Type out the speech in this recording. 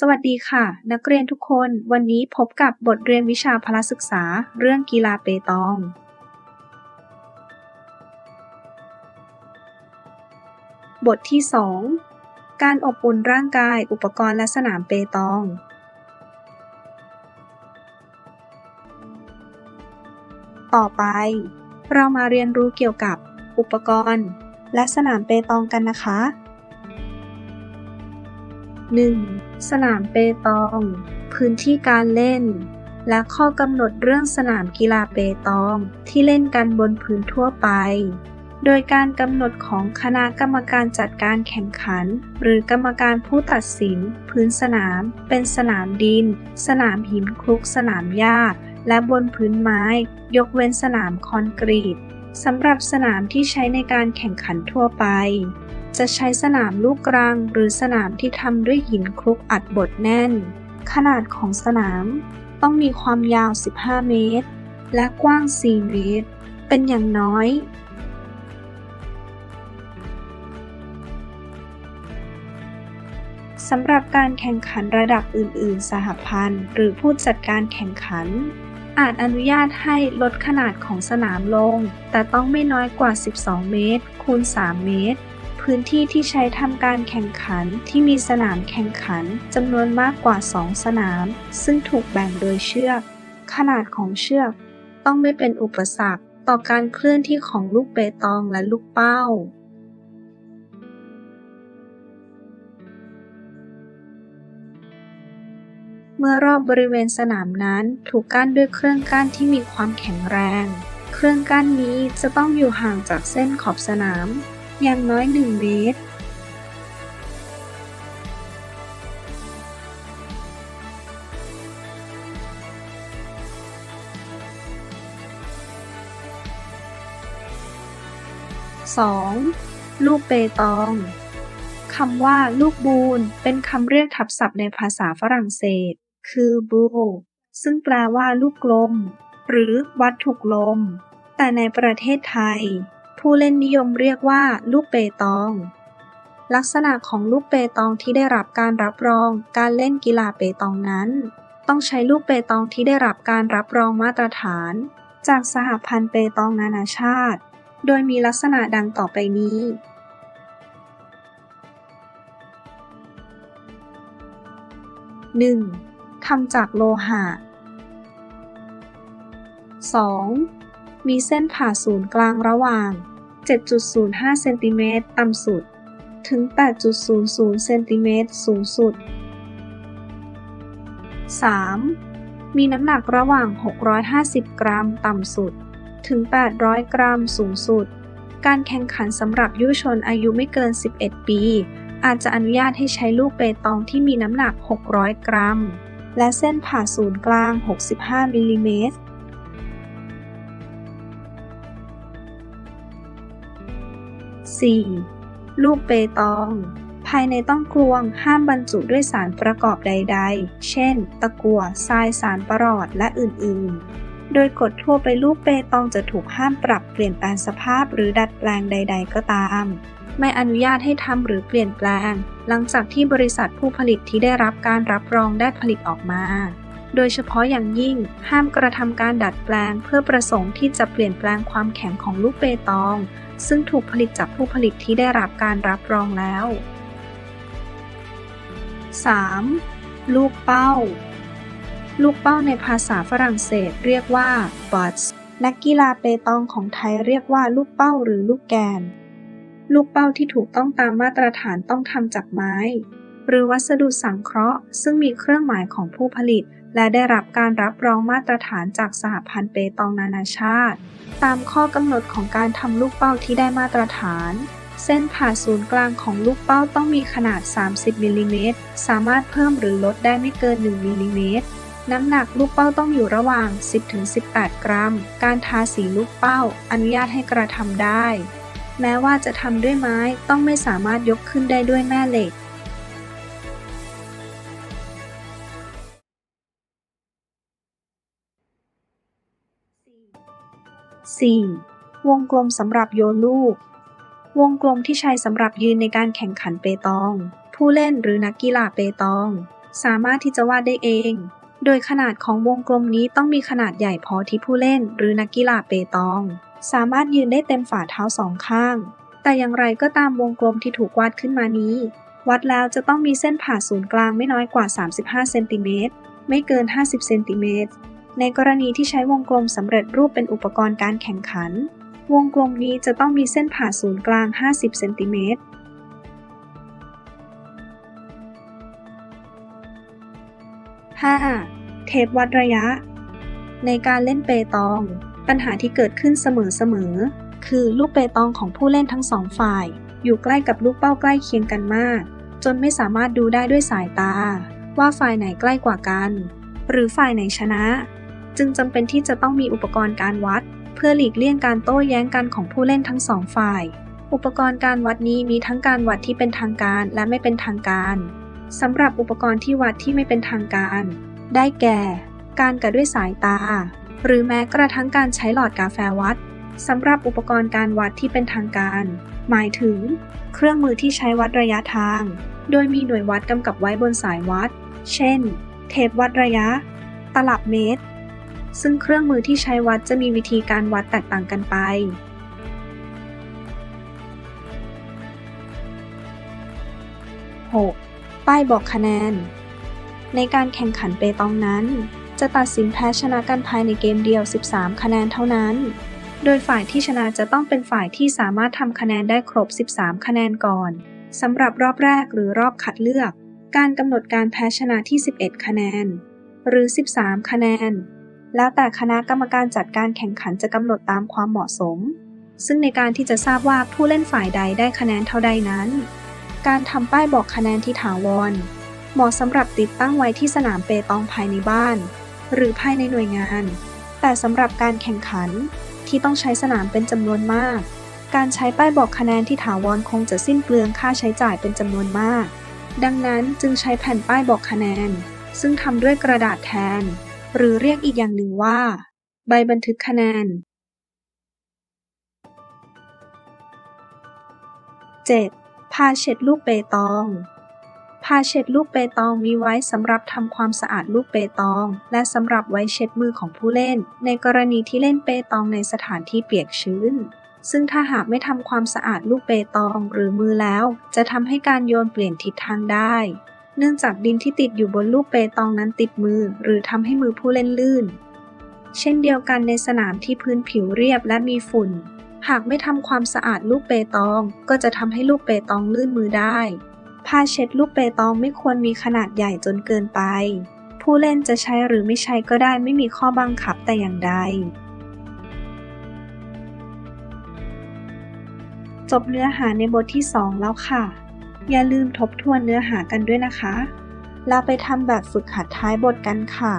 สวัสดีค่ะ นักเรียนทุกคน วันนี้พบกับบทเรียนวิชาพละศึกษา เรื่องกีฬาเปตอง บทที่ 2 การอบอุ่นร่างกายอุปกรณ์และสนามเปตอง ต่อไป เรามาเรียนรู้เกี่ยวกับอุปกรณ์ และสนามเปตองกันนะคะ 1. สนามเปตอง พื้นที่การเล่น และข้อกำหนดเรื่องสนามกีฬาเปตองที่เล่นกันบนพื้นทั่วไป โดยการกำหนดของคณะกรรมการจัดการแข่งขัน หรือกรรมการผู้ตัดสิน พื้นสนาม เป็นสนามดิน สนามหินคลุกสนามหญ้า และบนพื้นไม้ ยกเว้นสนามคอนกรีตสำหรับสนามที่ใช้ในการแข่งขันทั่วไป จะใช้สนามลูกรังหรือสนามที่ทำด้วยหินคลุกอัดบดแน่น ขนาดของสนามต้องมีความยาว 15 เมตร และกว้าง 4 เมตร เป็นอย่างน้อย สำหรับการแข่งขันระดับอื่น ๆ สหพันธ์ หรือผู้จัดการแข่งขัน อาจอนุญาตให้ลดขนาดของสนามลง แต่ต้องไม่น้อยกว่า 12 เมตรคูณ 3 เมตร พื้นที่ที่ใช้ทำการแข่งขันที่มีสนามแข่งขันจำนวนมากกว่า 2 สนาม ซึ่งถูกแบ่งโดยเชือก ขนาดของเชือก ต้องไม่เป็นอุปสรรคต่อการเคลื่อนที่ของลูกเปตองและลูกเป้าเมื่อรอบบริเวณสนามนั้นถูกกั้นด้วยเครื่องกั้นที่มีความแข็งแรง เครื่องกั้นนี้จะต้องอยู่ห่างจากเส้นขอบสนาม อย่างน้อย 1 เมตร 2. ลูกเปตองคำว่า ลูกบูนเป็นคำเรียกทับศัพท์ในภาษาฝรั่งเศส คือบูซึ่งแปลว่า ลูกกลม หรือวัตถุกลม แต่ในประเทศไทย ผู้เล่นนิยมเรียกว่า ลูกเปตองลักษณะของลูกเปตองที่ได้รับการรับรองการเล่นกีฬาเปตองนั้น ต้องใช้ลูกเปตองที่ได้รับการรับรองมาตรฐาน จากสหพันธ์เปตองนานาชาติ โดยมีลักษณะดังต่อไปนี้ 1. ทำจากโลหะ 2. มีเส้นผ่าศูนย์กลางระหว่าง 7.05 เซนติเมตรต่ำสุด ถึง 8.00 เซนติเมตรสูงสุด 3. มีน้ำหนักระหว่าง 650 กรัมต่ำสุด ถึง 800 กรัมสูงสุด การแข่งขันสำหรับยุชนอายุไม่เกิน 11 ปี อาจจะอนุญาตให้ใช้ลูกเปตองที่มีน้ำหนัก 600 กรัม และเส้นผ่าศูนย์กลาง 65 มิลลิเมตร 4. ลูกเปตอง ภายในต้องกลวงห้ามบรรจุด้วยสารประกอบใด ๆ เช่น ตะกั่วทรายสารประหลอดและอื่นๆ โดยกฎทั่วไปลูกเปตองจะถูกห้ามปรับเปลี่ยนแปลงสภาพหรือดัดแปลงใด ๆ ก็ตาม ไม่อนุญาตให้ทำหรือเปลี่ยนแปลง หลังจากที่บริษัทผู้ผลิตที่ได้รับการรับรองได้ผลิตออกมาโดยเฉพาะอย่างยิ่งห้ามกระทำการดัดแปลงเพื่อประสงค์ที่จะเปลี่ยนแปลงความแข็งของลูกเปตอง ซึ่งถูกผลิตจากผู้ผลิตที่ได้รับการรับรองแล้ว 3. ลูกเป้า ลูกเป้าในภาษาฝรั่งเศสเรียกว่า butts นักกีฬาเปตองของไทยเรียกว่าลูกเป้าหรือลูกแกน ลูกเป้าที่ถูกต้องตามมาตรฐานต้องทำจากไม้ หรือวัสดุสังเคราะห์ ซึ่งมีเครื่องหมายของผู้ผลิต และได้รับการรับรองมาตรฐานจากสหพันธ์เปตองนานาชาติ ตามข้อกำหนดของการทำลูกเป้าที่ได้มาตรฐาน เส้นผ่าศูนย์กลางของลูกเป้าต้องมีขนาด 30มิลลิเมตรสามารถเพิ่มหรือลดได้ไม่เกิน 1มิลลิเมตรน้ำหนักลูกเป้าต้องอยู่ระหว่าง 10-18 กรัม การทาสีลูกเป้า อนุญาตให้กระทำได้ แม้ว่าจะทำด้วยไม้ต้องไม่สามารถยกขึ้นได้ด้วยแม่เหล็ก 4. วงกลมสำหรับโยนลูก วงกลมที่ใช้สำหรับยืนในการแข่งขันเปตอง ผู้เล่นหรือนักกีฬาเปตอง สามารถที่จะวาดได้เอง โดยขนาดของวงกลมนี้ต้องมีขนาดใหญ่พอที่ผู้เล่นหรือนักกีฬาเปตอง สามารถยืนได้เต็มฝ่าเท้าสองข้าง แต่อย่างไรก็ตามวงกลมที่ถูกวาดขึ้นมานี้ วัดแล้วจะต้องมีเส้นผ่าศูนย์กลางไม่น้อยกว่า 35 เซนติเมตร ไม่เกิน 50 เซนติเมตร ในกรณีที่ใช้วงกลมสำเร็จรูปเป็นอุปกรณ์การแข่งขัน วงกลมนี้จะต้องมีเส้นผ่าศูนย์กลาง 50 เซนติเมตร 5. เทปวัดระยะ ในการเล่นเปตอง ปัญหาที่เกิดขึ้นเสมอๆ คือลูกเปตองของผู้เล่นทั้งสองฝ่าย อยู่ใกล้กับลูกเป้าใกล้เคียงกันมาก จนไม่สามารถดูได้ด้วยสายตา ว่าฝ่ายไหนใกล้กว่ากัน หรือฝ่ายไหนชนะ จึงจำเป็นที่จะต้องมีอุปกรณ์การวัด เพื่อหลีกเลี่ยงการโต้แย้งกันของผู้เล่นทั้งสองฝ่าย อุปกรณ์การวัดนี้มีทั้งการวัดที่เป็นทางการและไม่เป็นทางการสำหรับอุปกรณ์ที่วัดที่ไม่เป็นทางการ ได้แก่ การกะด้วยสายตา หรือแม้กระทั่งการใช้หลอดกาแฟวัดสำหรับอุปกรณ์การวัดที่เป็นทางการ หมายถึง เครื่องมือที่ใช้วัดระยะทาง โดยมีหน่วยวัดกำกับไว้บนสายวัด เช่น เทปวัดระยะ ตลับเมตร ซึ่งเครื่องมือที่ใช้วัดจะมีวิธีการวัดแตกต่างกันไป 6. ป้ายบอกคะแนน ในการแข่งขันเปตองนั้น จะตัดสินแพ้ชนะกันภายในเกมเดียว 13 คะแนนเท่านั้น โดยฝ่ายที่ชนะจะต้องเป็นฝ่ายที่สามารถทำคะแนนได้ครบ 13 คะแนนก่อนสำหรับรอบแรกหรือรอบคัดเลือก การกำหนดการแพ้ชนะที่ 11 คะแนน หรือ 13 คะแนน แล้วแต่คณะกรรมการจัดการแข่งขันจะกำหนดตามความเหมาะสม ซึ่งในการที่จะทราบว่าผู้เล่นฝ่ายใดได้คะแนนเท่าใดนั้น การทำป้ายบอกคะแนนที่ถาวร เหมาะสำหรับติดตั้งไว้ที่สนามเปตองภายในบ้าน หรือภายในหน่วยงาน แต่สำหรับการแข่งขันที่ต้องใช้สนามเป็นจำนวนมาก การใช้ป้ายบอกคะแนนที่ถาวรคงจะสิ้นเปลืองค่าใช้จ่ายเป็นจำนวนมาก ดังนั้นจึงใช้แผ่นป้ายบอกคะแนน ซึ่งทำด้วยกระดาษแทน หรือเรียกอีกอย่างหนึ่งว่า ใบบันทึกคะแนน 7. ผ้าเช็ดลูกเปตอง ผ้าเช็ดลูกเปตองมีไว้สำหรับทำความสะอาดลูกเปตอง และสำหรับไว้เช็ดมือของผู้เล่น ในกรณีที่เล่นเปตองในสถานที่เปียกชื้น ซึ่งถ้าหากไม่ทำความสะอาดลูกเปตองหรือมือแล้ว จะทำให้การโยนเปลี่ยนทิศทางได้ เนื่องจากดินที่ติดอยู่บนลูกเปตองนั้นติดมือ หรือทำให้มือผู้เล่นลื่น เช่นเดียวกันในสนามที่พื้นผิวเรียบและมีฝุ่น หากไม่ทำความสะอาดลูกเปตอง ก็จะทำให้ลูกเปตองลื่นมือได้ ผ้าเช็ดลูกเปตองไม่ควรมีขนาดใหญ่จนเกินไป ผู้เล่นจะใช้หรือไม่ใช้ก็ได้ไม่มีข้อบังคับแต่อย่างใดจบเนื้อหาในบทที่ 2 แล้วค่ะ อย่าลืมทบทวนเนื้อหากันด้วยนะคะ เราไปทำแบบฝึกหัดท้ายบทกันค่ะ